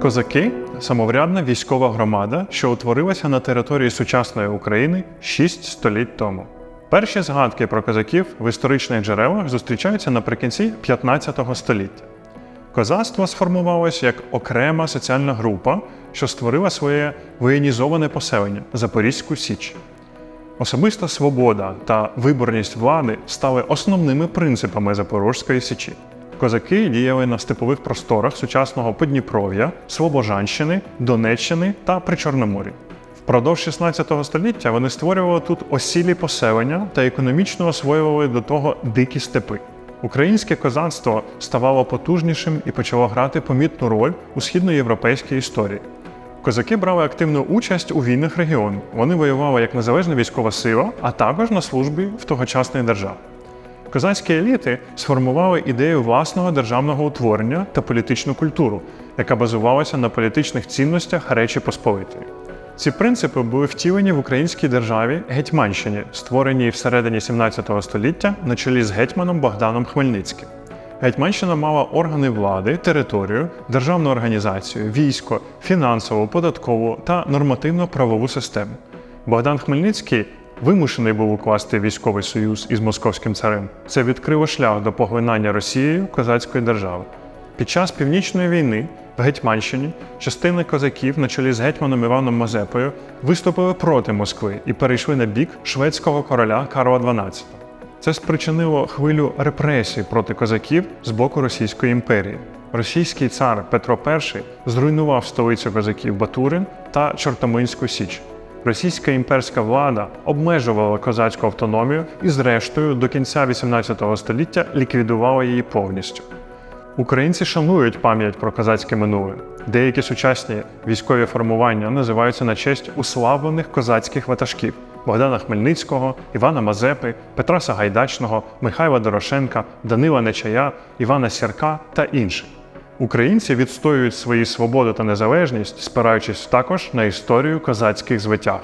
Козаки самоврядна військова громада, що утворилася на території сучасної України 6 століть тому. Перші згадки про козаків в історичних джерелах зустрічаються наприкінці 15 століття. Козацтво сформувалось як окрема соціальна група, що створила своє воєнізоване поселення Запорізьку Січ. Особиста свобода та виборність влади стали основними принципами Запорізької Січі. Козаки діяли на степових просторах сучасного Подніпров'я, Слобожанщини, Донеччини та Причорномор'я. Впродовж 16 століття вони створювали тут осілі поселення та економічно освоювали до того дикі степи. Українське козацтво ставало потужнішим і почало грати помітну роль у східноєвропейській історії. Козаки брали активну участь у війнах регіону. Вони воювали як незалежна військова сила, а також на службі в тогочасних держав. Козацькі еліти сформували ідею власного державного утворення та політичну культуру, яка базувалася на політичних цінностях Речі Посполитої. Ці принципи були втілені в українській державі Гетьманщині, створеній всередині 17 століття на чолі з гетьманом Богданом Хмельницьким. Гетьманщина мала органи влади, територію, державну організацію, військо, фінансову, податкову та нормативно-правову систему. Богдан Хмельницький вимушений був укласти військовий союз із московським царем. Це відкрило шлях до поглинання Росією козацької держави. Під час північної війни в Гетьманщині частини козаків на чолі з гетьманом Іваном Мазепою виступили проти Москви і перейшли на бік шведського короля Карла XII. Це спричинило хвилю репресій проти козаків з боку Російської імперії. Російський цар Петро І зруйнував столицю козаків Батурин та Чортоминську Січ. Російська імперська влада обмежувала козацьку автономію і, зрештою, до кінця XVIII століття ліквідувала її повністю. Українці шанують пам'ять про козацьке минуле. Деякі сучасні військові формування називаються на честь уславлених козацьких ватажків Богдана Хмельницького, Івана Мазепи, Петра Сагайдачного, Михайла Дорошенка, Данила Нечая, Івана Сірка та інших. Українці відстоюють свої свободи та незалежність, спираючись також на історію козацьких звитяг.